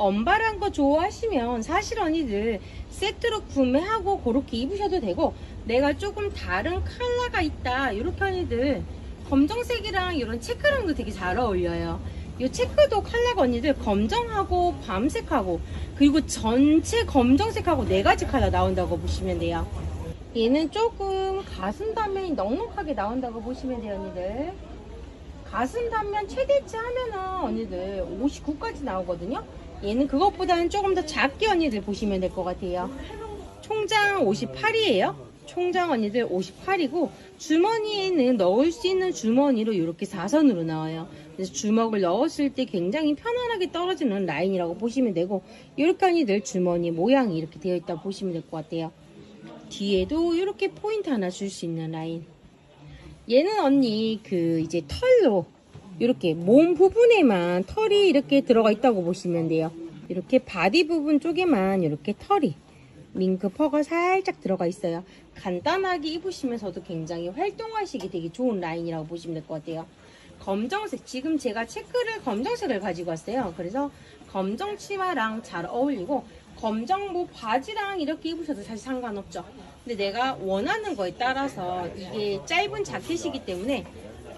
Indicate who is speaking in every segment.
Speaker 1: 언발한 거 좋아하시면 사실 언니들 세트로 구매하고 그렇게 입으셔도 되고 내가 조금 다른 컬러가 있다 이렇게 언니들 검정색이랑 이런 체크랑도 되게 잘 어울려요. 이 체크도 컬러가 언니들 검정하고 밤색하고 그리고 전체 검정색하고 네 가지 컬러 나온다고 보시면 돼요. 얘는 조금 가슴 단면이 넉넉하게 나온다고 보시면 돼요 언니들. 가슴 단면 최대치 하면은 언니들 59까지 나오거든요. 얘는 그것보다는 조금 더 작게 언니들 보시면 될 것 같아요. 총장 58이에요. 총장 언니들 58이고 주머니에는 넣을 수 있는 주머니로 이렇게 사선으로 나와요. 그래서 주먹을 넣었을 때 굉장히 편안하게 떨어지는 라인이라고 보시면 되고 이렇게 언니들 주머니 모양이 이렇게 되어 있다 보시면 될 것 같아요. 뒤에도 이렇게 포인트 하나 줄 수 있는 라인. 얘는 언니 그 이제 털로 이렇게 몸 부분에만 털이 이렇게 들어가 있다고 보시면 돼요. 이렇게 바디 부분 쪽에만 이렇게 털이 밍크 퍼가 살짝 들어가 있어요. 간단하게 입으시면서도 굉장히 활동하시기 되게 좋은 라인이라고 보시면 될 것 같아요. 검정색 지금 제가 체크를 검정색을 가지고 왔어요. 그래서 검정 치마랑 잘 어울리고 검정 뭐 바지랑 이렇게 입으셔도 사실 상관없죠. 근데 내가 원하는 거에 따라서 이게 짧은 자켓이기 때문에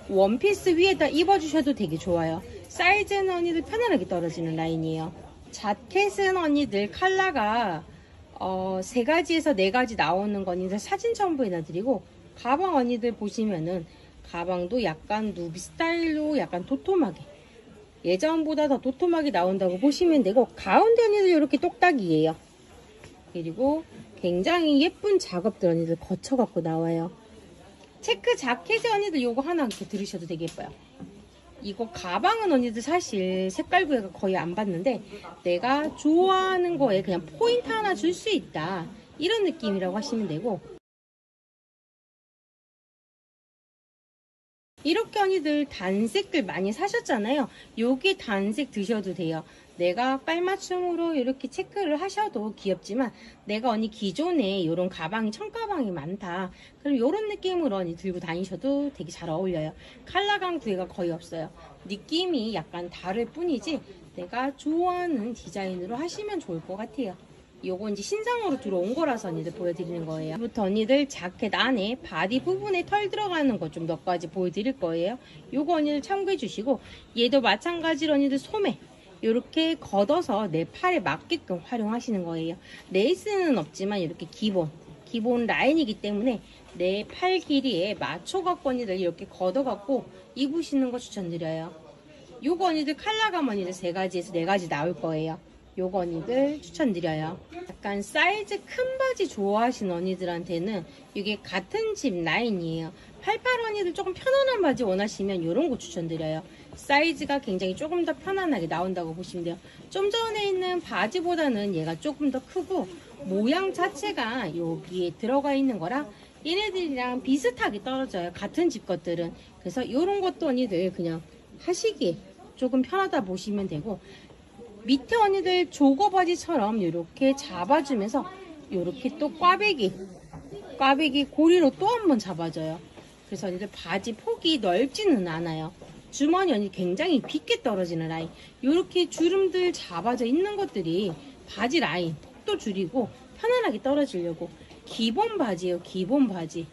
Speaker 1: 원피스 위에다 입어주셔도 되게 좋아요. 사이즈는 언니들 편안하게 떨어지는 라인이에요. 자켓은 언니들 컬러가 어, 세 가지에서 네 가지 나오는 거 언니들 사진 첨부해놔 드리고 가방 언니들 보시면은 가방도 약간 누비 스타일로 약간 도톰하게 예전보다 더 도톰하게 나온다고 보시면 되고 가운데 언니들 이렇게 똑딱이에요. 그리고 굉장히 예쁜 작업들 언니들 거쳐갖고 나와요. 체크 자켓에 언니들 요거 하나 이렇게 들으셔도 되게 예뻐요. 이거 가방은 언니들 사실 색깔 구애가 거의 안 받는데 내가 좋아하는 거에 그냥 포인트 하나 줄 수 있다. 이런 느낌이라고 하시면 되고 이렇게 언니들 단색들 많이 사셨잖아요. 여기 단색 드셔도 돼요. 내가 깔맞춤으로 이렇게 체크를 하셔도 귀엽지만 내가 언니 기존에 이런 가방이 청가방이 많다. 그럼 이런 느낌으로 언니 들고 다니셔도 되게 잘 어울려요. 컬러감 구애가 거의 없어요. 느낌이 약간 다를 뿐이지 내가 좋아하는 디자인으로 하시면 좋을 것 같아요. 요거 이제 신상으로 들어온 거라서 언니들 보여드리는 거예요. 부터 언니들 자켓 안에 바디 부분에 털 들어가는 거좀몇 가지 보여드릴 거예요. 요거 언니들 참고해 주시고 얘도 마찬가지로 언니들 소매 이렇게 걷어서 내 팔에 맞게끔 활용하시는 거예요. 레이스는 없지만 이렇게 기본 기본 라인이기 때문에 내 팔 길이에 맞춰 갖고 언니들 이렇게 걷어 갖고 입으시는 거 추천드려요. 요거 언니들 컬러감 언니들 세 가지에서 네 가지 나올 거예요. 요거 언니들 추천드려요. 약간 사이즈 큰 바지 좋아하시는 언니들한테는 이게 같은 집 라인이에요. 88 언니들 조금 편안한 바지 원하시면 이런 거 추천드려요. 사이즈가 굉장히 조금 더 편안하게 나온다고 보시면 돼요. 좀 전에 있는 바지보다는 얘가 조금 더 크고 모양 자체가 여기에 들어가 있는 거랑 얘네들이랑 비슷하게 떨어져요. 같은 집 것들은. 그래서 이런 것도 언니들 그냥 하시기에 조금 편하다 보시면 되고 밑에 언니들 조거 바지처럼 이렇게 잡아주면서 이렇게 또 꽈배기 꽈배기 고리로 또 한 번 잡아줘요. 그래서 언니들 바지 폭이 넓지는 않아요. 주머니 언니 굉장히 빗게 떨어지는 라인. 이렇게 주름들 잡아져 있는 것들이 바지 라인 폭도 줄이고 편안하게 떨어지려고 기본 바지예요. 기본 바지.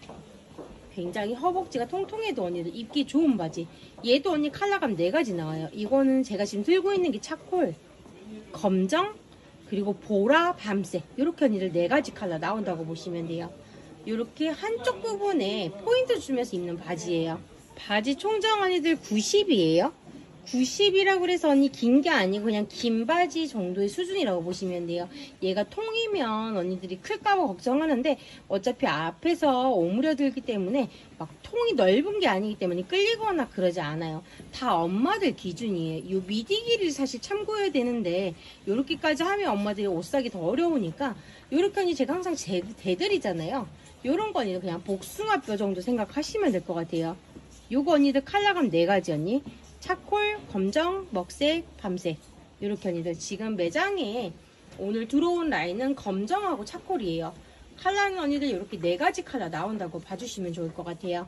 Speaker 1: 굉장히 허벅지가 통통해도 언니들 입기 좋은 바지. 얘도 언니 컬러감 네 가지 나와요. 이거는 제가 지금 들고 있는 게 차콜, 검정, 그리고 보라, 밤색. 이렇게 언니들 네 가지 컬러 나온다고 보시면 돼요. 이렇게 한쪽 부분에 포인트 주면서 입는 바지예요. 바지 총장 언니들 90이에요. 90이라고 그래서 언니 긴 게 아니고 그냥 긴 바지 정도의 수준이라고 보시면 돼요. 얘가 통이면 언니들이 클까봐 걱정하는데 어차피 앞에서 오므려들기 때문에 막 통이 넓은 게 아니기 때문에 끌리거나 그러지 않아요. 다 엄마들 기준이에요. 요 미디 길이를 사실 참고해야 되는데 요렇게까지 하면 엄마들이 옷 사기 더 어려우니까 요렇게 언니 제가 항상 제, 대들이잖아요. 요런 거 언니들 그냥 복숭아뼈 정도 생각하시면 될 것 같아요. 요거 언니들 컬러감 네 가지 언니. 차콜, 검정, 먹색, 밤색. 이렇게 언니들 지금 매장에 오늘 들어온 라인은 검정하고 차콜이에요. 컬러는 언니들 이렇게 네 가지 컬러 나온다고 봐주시면 좋을 것 같아요.